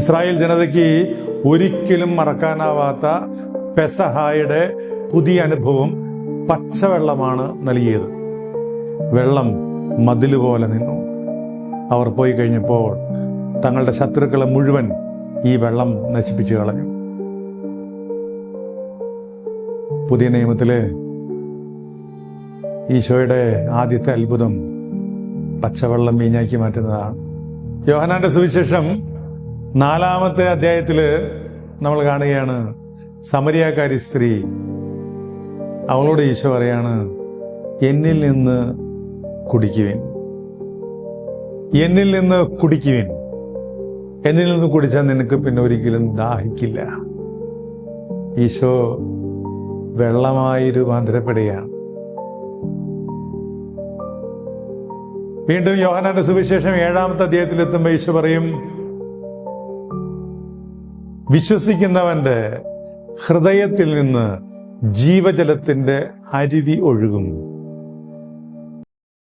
Israel ജനതയ്ക്ക് ഒരിക്കലും മറക്കാനാവാത്ത പെസഹായുടെ പുതിയ അനുഭവം പച്ചവെള്ളമാണ് നൽകിയത്. വെള്ളം മതിൽ പോലെ നിന്നു. അവർ പോയി കഴിഞ്ഞപ്പോൾ തങ്ങളുടെ ശത്രുക്കളെ മുഴുവൻ ഈ വെള്ളം നശിപ്പിച്ചു കളഞ്ഞു. പുതിയ നിയമത്തിലെ ഈശോയുടെ ആദ്യത്തെ അത്ഭുതം പച്ചവെള്ളം വീഞ്ഞാക്കി മാറ്റുന്നതാണ്. യോഹനാന്റെ സുവിശേഷം നാലാമത്തെ അധ്യായത്തിൽ നമ്മൾ കാണുകയാണ് സമരിയാക്കാരി സ്ത്രീ അവളോട് ഈശോ പറയാണ് എന്നിൽ നിന്ന് കുടിക്കുവിൻ. എന്നിൽ നിന്ന് കുടിക്കുവിൻ. എന്നിൽ നിന്ന് കുടിച്ചാൽ നിനക്ക് പിന്നെ ഒരിക്കലും ദാഹിക്കില്ല. ഈശോ വെള്ളമായി രൂപാന്തരപ്പെടുകയാണ് വീണ്ടും യോഹനാന്റെ സുവിശേഷം ഏഴാമത്തെ അധ്യായത്തിൽ എത്തുമ്പോൾ ഈശോ പറയും വിശ്വസിക്കുന്നവന്റെ ഹൃദയത്തിൽ നിന്ന് ജീവജലത്തിന്റെ അരുവി ഒഴുകും